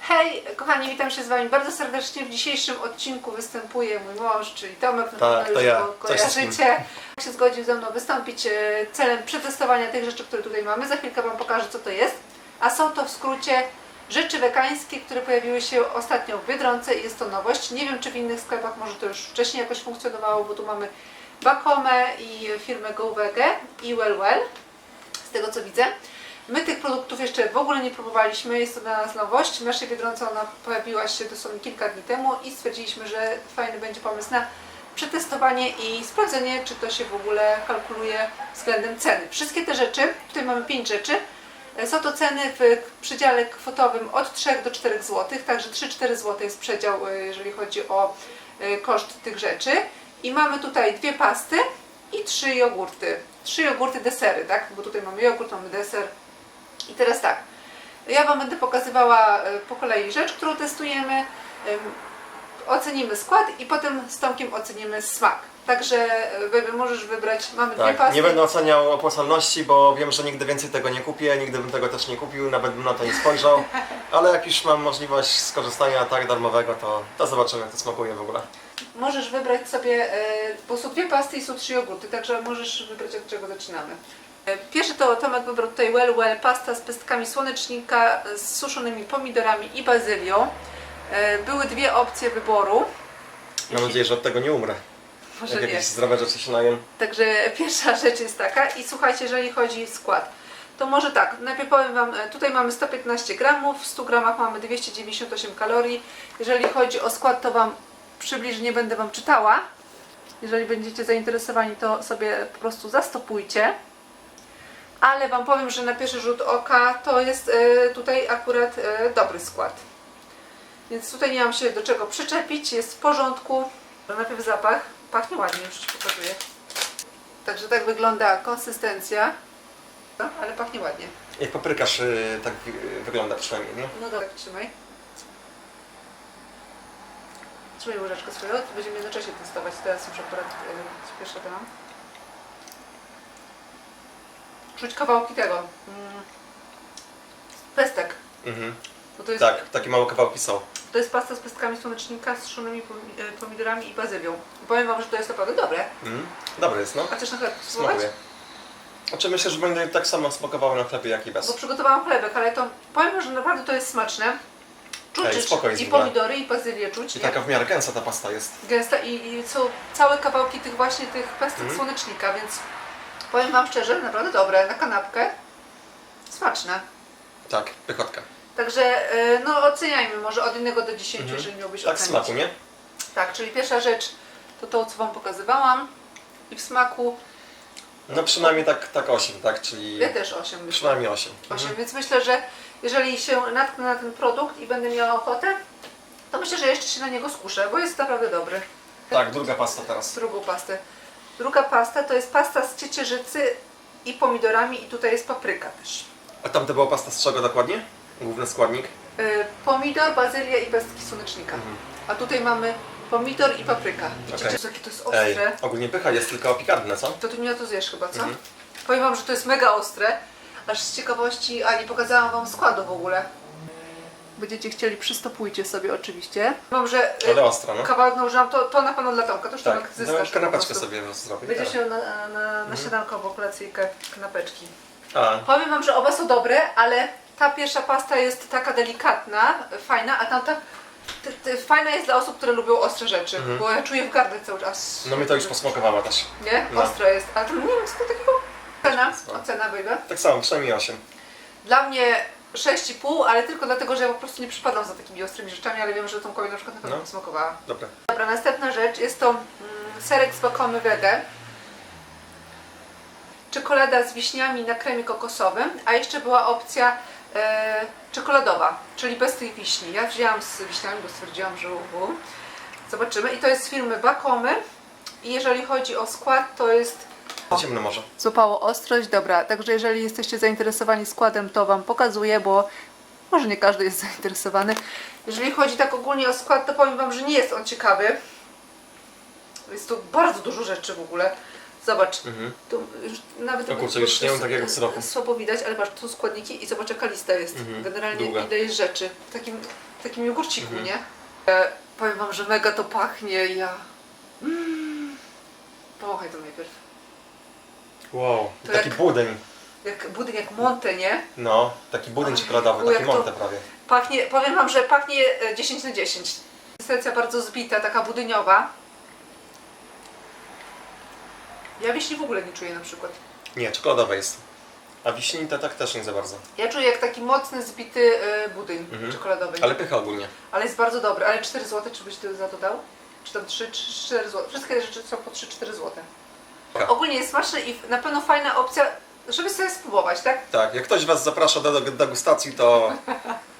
Hej, kochani, witam się z Wami bardzo serdecznie. W dzisiejszym odcinku występuje mój mąż, czyli Tomek, na Tak, to już ja. go kojarzycie. się zgodził ze mną wystąpić e, celem przetestowania tych rzeczy, które tutaj mamy. Za chwilkę Wam pokażę, co to jest. A są to w skrócie rzeczy wegańskie, które pojawiły się ostatnio w Biedronce i jest to nowość. Nie wiem, czy w innych sklepach może to już wcześniej jakoś funkcjonowało, bo tu mamy Bakomę i firmę GoVege i Well Well, z tego co widzę. My tych produktów jeszcze w ogóle nie próbowaliśmy, jest to dla nas nowość. W naszej Biedronce ona pojawiła się dosłownie kilka dni temu i stwierdziliśmy, że fajny będzie pomysł na przetestowanie i sprawdzenie, czy to się w ogóle kalkuluje względem ceny. Wszystkie te rzeczy, tutaj mamy 5 rzeczy, są to ceny w przedziale kwotowym od 3 do 4 zł, także 3-4 zł jest przedział, e, jeżeli chodzi o e, koszt tych rzeczy. I mamy tutaj dwie pasty i trzy jogurty. Trzy jogurty desery, tak? Bo tutaj mamy jogurt, mamy deser. I teraz tak, ja Wam będę pokazywała e, po kolei rzecz, którą testujemy, em, ocenimy skład i potem z Tomkiem ocenimy smak. Także e, Baby, możesz wybrać, mamy dwie Tak, pasty. nie będę oceniał opłacalności, bo wiem, że nigdy więcej tego nie kupię, nigdy bym tego też nie kupił, nawet bym na to nie spojrzał. Ale jak już mam możliwość skorzystania tak darmowego, to, to zobaczymy jak to smakuje w ogóle. Możesz wybrać sobie, e, bo są dwie pasty i są trzy jogurty, także możesz wybrać od czego zaczynamy. E, Pierwszy to Tomek wybrał tutaj Well Well pasta z pestkami słonecznika, e, z suszonymi pomidorami i bazylią. E, Były dwie opcje wyboru. Mam nadzieję, że od tego nie umrę. Może Jak nie. jakieś zdrowe rzeczy się najem. Także pierwsza rzecz jest taka i słuchajcie, jeżeli chodzi o skład, to może tak, najpierw powiem Wam, e, tutaj mamy 115 gramów, w 100 gramach mamy 298 kalorii. Jeżeli chodzi o skład, to Wam przybliżę, nie będę Wam czytała. Jeżeli będziecie zainteresowani, to sobie po prostu zastopujcie. Ale Wam powiem, że na pierwszy rzut oka to jest e, tutaj akurat e, dobry skład. Więc tutaj nie mam się do czego przyczepić, jest w porządku. Najpierw zapach, pachnie ładnie, już Ci pokazuję. Także tak wygląda konsystencja, no, ale pachnie ładnie. Jak paprykarz y, tak y, wygląda przynajmniej, nie? No dobra, trzymaj. Trzymaj łyżeczkę swoją, to będziemy międzyczasie testować. Teraz już akurat yy, śpieszę tam. Czuć kawałki tego. Mm. Pestek. Mhm. Bo to jest, Tak, takie małe kawałki są. To jest pasta z pestkami słonecznika, z suszonymi pomi- e, pomidorami i bazylią. Powiem Wam, że to jest naprawdę dobre. Mhm. Dobre jest, no. A chcesz na chleb spróbować? Smakuje. Znaczy myślę, że będę tak samo smakowało na chlebie, jak i Bo bez. przygotowałam chlebek, ale to powiem wam, że naprawdę to jest smaczne. Czuć Ej, spoko jest i w ogóle. pomidory, i bazylię czuć. I nie? taka w miarę gęsta ta pasta jest. Gęsta i, i są całe kawałki tych właśnie tych pestek Mhm. słonecznika, więc powiem wam szczerze, naprawdę dobre, na kanapkę. Smaczne. Tak, pychotka. Także y, no oceniajmy może od 1 do 10, Mhm. jeżeli miałbyś Tak w ocenić. smaku, nie? Tak, czyli pierwsza rzecz to to, co wam pokazywałam. I w smaku No przynajmniej tak, tak 8, tak? Czyli ja też 8 myślę. przynajmniej 8. 8, więc myślę, że jeżeli się natknę na ten produkt i będę miała ochotę, to myślę, że jeszcze się na niego skuszę, bo jest naprawdę dobry. Tak, druga pasta teraz. Drugą pastę. Druga pasta to jest pasta z ciecierzycy i pomidorami i tutaj jest papryka też. A tam to była pasta z czego dokładnie? Główny składnik? Yy, pomidor, bazylia i pestki słonecznika. Mhm. A tutaj mamy pomidor i papryka. Widzicie, Okej. jakie to jest Ej, ostre? ogólnie pycha jest tylko pikantne, co? To ty mnie na to zjesz chyba, co? Mhm. Powiem wam, że to jest mega ostre. Aż z ciekawości, a nie pokazałam wam składu w ogóle. Będziecie chcieli, przystopujcie sobie oczywiście. Mam, że y, Ale ostra, no. kawałek nałożyłam, to, to na pewno dla Tomka, to już Tak, no, zyskasz. po kanapeczkę prostu. sobie zrobię. Będziesz miał na, na, na Mhm. śniadanko, kolacyjkę, kanapeczki. A, Powiem wam, że oba są dobre, ale ta pierwsza pasta jest taka delikatna, fajna, a tamta ty, ty, fajna jest dla osób, które lubią ostre rzeczy, Mhm. bo ja czuję w gardle cały czas. no mnie to już posmakowała też. Nie? No. Ostro jest, ale to nie wiem co to takiego. Ocena, ocena baby. Tak samo, przynajmniej 8. Dla mnie 6,5, ale tylko dlatego, że ja po prostu nie przypadam za takimi ostrymi rzeczami, ale wiem, że Tomkowi na przykład na pewno No. posmakowała. Dobra. Dobra, następna rzecz jest to mm, serek z Bakomy Wege. Czekolada z wiśniami na kremie kokosowym, a jeszcze była opcja czekoladowa, czyli bez tej wiśni. Ja wzięłam z wiśniami, bo stwierdziłam, że uhu. Zobaczymy. I to jest z firmy Bakomy. I jeżeli chodzi o skład, to jest Ciemno może. Złapało ostrość, dobra. Także jeżeli jesteście zainteresowani składem, to Wam pokazuję, bo może nie każdy jest zainteresowany. Jeżeli chodzi tak ogólnie o skład, to powiem Wam, że nie jest on ciekawy. Jest tu bardzo dużo rzeczy w ogóle. Zobacz, Mhm. tu już nawet O kurczę, już nie mam takiego s- syropu. Słabo widać, ale patrz, tu składniki i zobacz jaka lista jest. Mhm, Generalnie długa. ile jest rzeczy. W takim, w takim jogurciku, Mhm. nie? E, powiem Wam, że mega to pachnie. Ja... Mm. Powąchaj to najpierw. Wow, To taki jak- budyń. Jak budyń, jak Monte, nie? No, taki budyń Oj, czekoladowy, jak taki to- monte prawie. Pachnie, powiem Wam, że pachnie e, 10 na 10. Konsystencja bardzo zbita, taka budyniowa. Ja wiśni w ogóle nie czuję na przykład. Nie, czekoladowe jest. A wiśni to tak też nie za bardzo. Ja czuję jak taki mocny, zbity e, budyń Mhm. czekoladowy. Ale pycha ogólnie. Ale jest bardzo dobry. Ale 4 zł, czy byś ty za to dał? Czy tam 3, 4 zł? Wszystkie rzeczy są po 3-4 zł. Tak. Ogólnie jest smaczny i na pewno fajna opcja, żeby sobie spróbować, tak? Tak, jak ktoś Was zaprasza do do degustacji, to,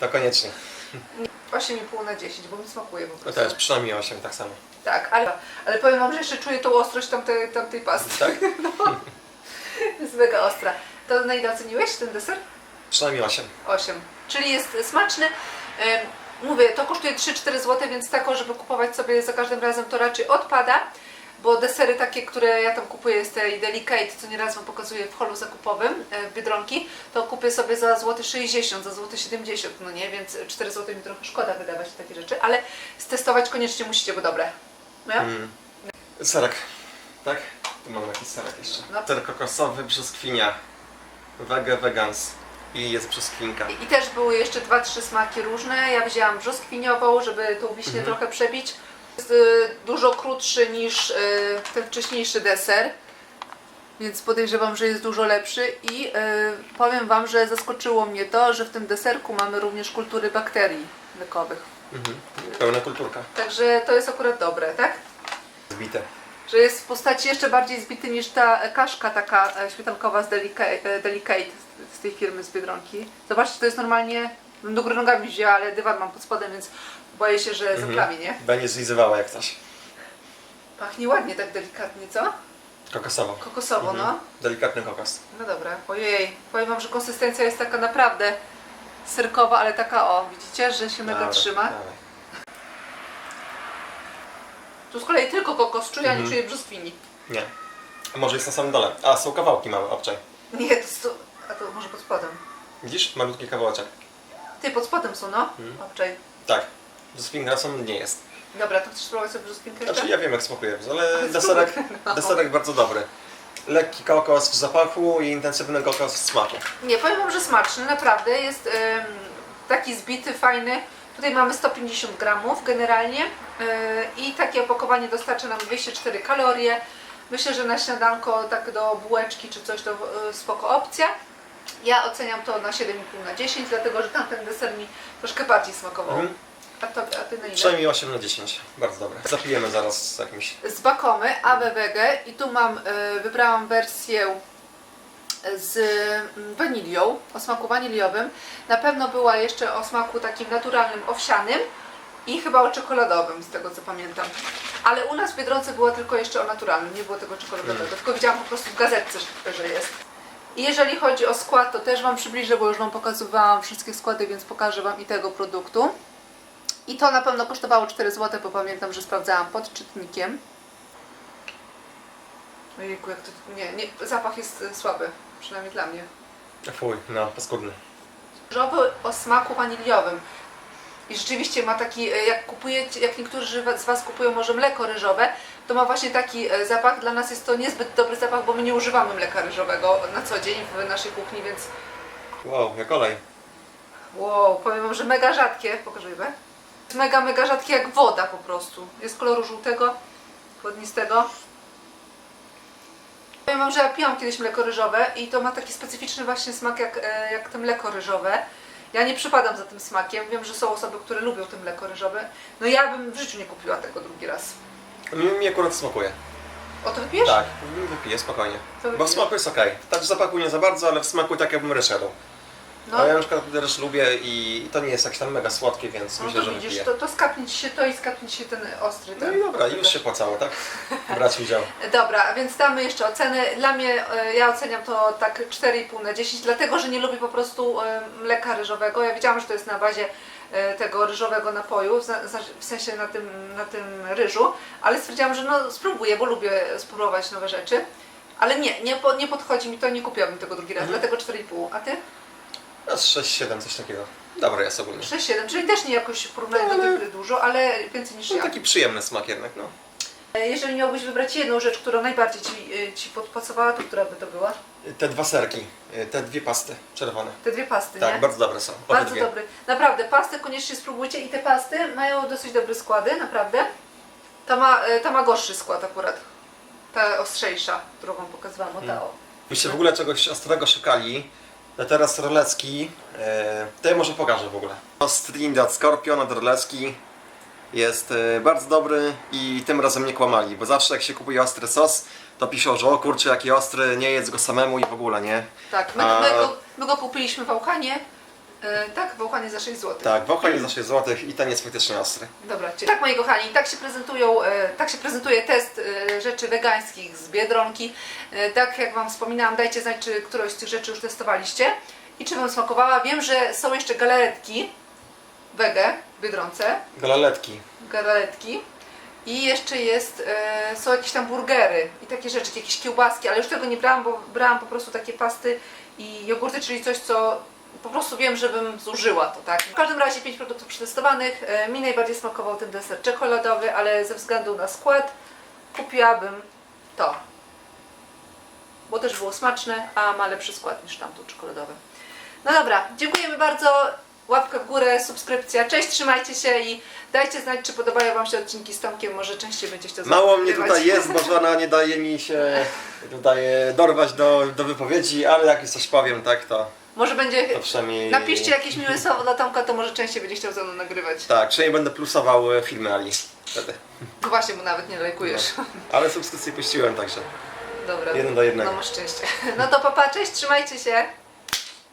to koniecznie. 8,5 na 10, bo mi smakuje po No prostu. też, przynajmniej 8 tak samo. Tak, ale, ale powiem Wam, że jeszcze czuję tą ostrość tamtej, tamtej pasty. Tak? Jest mega ostra. To na ile oceniłeś ten deser? Przynajmniej 8. 8. Czyli jest smaczny. Mówię, to kosztuje 3-4 zł, więc tako, żeby kupować sobie za każdym razem to raczej odpada. Bo desery takie, które ja tam kupuję z tej Delicate, co nieraz Wam pokazuję w holu zakupowym e, w Biedronki, to kupię sobie za złoty 60, za złoty 70, no nie, więc 4 zł mi trochę szkoda wydawać na takie rzeczy, ale stestować koniecznie musicie, bo dobre. No? Mm. Serek. Tak? Tu mam jakiś serek jeszcze. No. Ser kokosowy, brzoskwinia. Wege, vegans. I jest brzoskwinka. I, I też były jeszcze dwa, trzy smaki różne. Ja wzięłam brzoskwiniową, żeby tą wiśnię Mhm. trochę przebić. Jest y, dużo krótszy niż y, ten wcześniejszy deser, więc podejrzewam, że jest dużo lepszy. I y, powiem Wam, że zaskoczyło mnie to, że w tym deserku mamy również kultury bakterii mlekowych. Mhm. Pełna kulturka. Także to jest akurat dobre, tak? Zbite. Że jest w postaci jeszcze bardziej zbity niż ta kaszka taka e, śmietankowa z Delicate, e, Delicate z- tej firmy z Biedronki. Zobaczcie, to jest normalnie, bym do góry nogami wzięła, ale dywan mam pod spodem, więc boję się, że Mhm. zaplawi, nie? Będzie zlizywała jak coś. Pachnie ładnie tak delikatnie, co? Kokosowo. Kokosowo, Mhm. no. Delikatny kokos. No dobra, ojej. Powiem Wam, że konsystencja jest taka naprawdę serkowa, ale taka o, widzicie, że się mega Dobra, trzyma. dawaj. Tu z kolei tylko kokos czuję, a nie Mhm. czuję brzoskwini. Nie. A może jest na samym dole. A, są kawałki małe, obczaj. Nie, to jest to... A to może pod spodem. Widzisz? Malutki kawałeczek. Ty, pod spodem są, no. Mhm. Obczaj. Tak. Brzoskwinka są nie jest. Dobra, to chcesz spróbować sobie brzoskwinkę jeszcze? Znaczy ja wiem jak smakuje, ale deserek. No. deserek bardzo dobry. Lekki kokos w zapachu i intensywny kokos w smaku. Nie, powiem Wam, że smaczny, naprawdę. Jest em, taki zbity, fajny. Tutaj mamy 150 gramów generalnie e, i takie opakowanie dostarcza nam 204 kalorie. Myślę, że na śniadanko, tak do bułeczki czy coś, to e, spoko opcja. Ja oceniam to na 7,5 na 10, dlatego że tamten deser mi troszkę bardziej smakował. Mhm. A, to, a Ty na ile? Przynajmniej 8 na 10. Bardzo dobre. Zapijemy zaraz z jakimś... z Bakomy ABWG i tu mam, e, wybrałam wersję z mm, wanilią, o smaku waniliowym. Na pewno była jeszcze o smaku takim naturalnym, owsianym i chyba o czekoladowym, z tego co pamiętam. Ale u nas w Biedronce była tylko jeszcze o naturalnym, nie było tego czekoladowego, Mm. tylko widziałam po prostu w gazetce, że- że jest. I jeżeli chodzi o skład, to też Wam przybliżę, bo już Wam pokazywałam wszystkie składy, więc pokażę Wam i tego produktu. I to na pewno kosztowało 4 zł, bo pamiętam, że sprawdzałam pod czytnikiem. Ojejku, jak to... Nie, nie, zapach jest e, słaby, przynajmniej dla mnie. Fuj, no, paskudny. Różowy o smaku waniliowym. I rzeczywiście ma taki, e, jak kupujecie, jak niektórzy z Was kupują może mleko ryżowe, to ma właśnie taki e, zapach. Dla nas jest to niezbyt dobry zapach, bo my nie używamy mleka ryżowego na co dzień w naszej kuchni, więc Wow, jak olej. wow, powiem Wam, że mega rzadkie, pokażę Jest mega, mega rzadkie jak woda po prostu. Jest koloru żółtego, chłodnistego. Powiem Wam, że ja piłam kiedyś mleko ryżowe i to ma taki specyficzny właśnie smak jak, e, jak to mleko ryżowe. Ja nie przypadam za tym smakiem. Wiem, że są osoby, które lubią to mleko ryżowe. No ja bym w życiu nie kupiła tego drugi raz. Mi, akurat smakuje. O to wypijesz? Tak, wypiję spokojnie. To Bo w smaku jest okej. Tak w zapachu nie za bardzo, ale w smaku tak jakbym ryż jadł. No. Ale ja na przykład ryż lubię i to nie jest jakieś tam mega słodkie, więc No myślę, to że widzisz, wypiję. to, to skapnie ci się to i skapnie ci się ten ostry. No Ten. i dobra, już się płacało, tak? Brać udział. Dobra, więc damy jeszcze oceny. Dla mnie, e, ja oceniam to tak 4,5 na 10, dlatego że nie lubię po prostu e, mleka ryżowego. Ja wiedziałam, że to jest na bazie e, tego ryżowego napoju, w sensie na tym, na tym ryżu, ale stwierdziłam, że no spróbuję, bo lubię spróbować nowe rzeczy. Ale nie, nie, po, nie podchodzi mi to, nie kupiłabym tego drugi raz, Mhm. dlatego 4,5. A ty? No z 6-7, coś takiego. Dobra jest ogólnie. 6,7, czyli też nie jakoś w porównaniu do Ale- tej gry dużo, ale więcej niż No ja. taki przyjemny smak jednak, no. E, Jeżeli miałbyś wybrać jedną rzecz, która najbardziej Ci, e, ci podpasowała, to która by to była? Te dwa serki, te dwie pasty czerwone. Te dwie pasty, Tak, nie? bardzo dobre są. Bardzo Obydwie. dobry. Naprawdę, pasty koniecznie spróbujcie i te pasty mają dosyć dobre składy, naprawdę. Ta ma, e, ta ma gorszy skład akurat. Ta ostrzejsza, którą Wam pokazywałam, o ta Mm. o. Byście w ogóle czegoś ostrego szukali, teraz rolecki, e, to ja może pokażę w ogóle. Strindad Scorpion od rolecki jest e, bardzo dobry i tym razem nie kłamali, bo zawsze jak się kupuje ostry sos, to piszą, że o kurczę jaki ostry, nie jedz go samemu i w ogóle, nie? Tak, my, A- my, go, my go kupiliśmy w Auchanie. E, tak, w Auchanie za 6 zł. Tak, w Ochronie za 6 zł i ten jest faktycznie ostry. Dobra, czyli tak moi kochani, tak się prezentują, e, tak się prezentuje test e, rzeczy wegańskich z Biedronki. E, Tak jak Wam wspominałam, dajcie znać, czy którąś z tych rzeczy już testowaliście i czy Wam smakowała. Wiem, że są jeszcze galaretki wege w Biedronce, Galaletki. galaretki i jeszcze jest, e, są jakieś tam burgery i takie rzeczy, jakieś kiełbaski, ale już tego nie brałam, bo brałam po prostu takie pasty i jogurty, czyli coś, co po prostu wiem, żebym zużyła to, tak? W każdym razie 5 produktów przetestowanych. E, Mi najbardziej smakował ten deser czekoladowy, ale ze względu na skład kupiłabym to. Bo też było smaczne, a ma lepszy skład niż tamto czekoladowe. No dobra, dziękujemy bardzo. Łapka w górę, subskrypcja. Cześć, trzymajcie się i dajcie znać, czy podobają Wam się odcinki z Tomkiem. Może częściej będzie chciał Mało mnie tutaj jest, bo żona nie daje mi się tutaj dorwać do, do wypowiedzi, ale jak już coś powiem, tak, to, Może będzie. to przynajmniej... Napiszcie jakieś miłe słowo dla Tomka, to może częściej będzie chciał ze mną nagrywać. Tak, przynajmniej będę plusował e, filmy Ali wtedy. No właśnie, mu nawet nie lajkujesz. Ale subskrypcję puściłem, także Dobra. jeden do jednego. No masz szczęście. No to papa, cześć, trzymajcie się.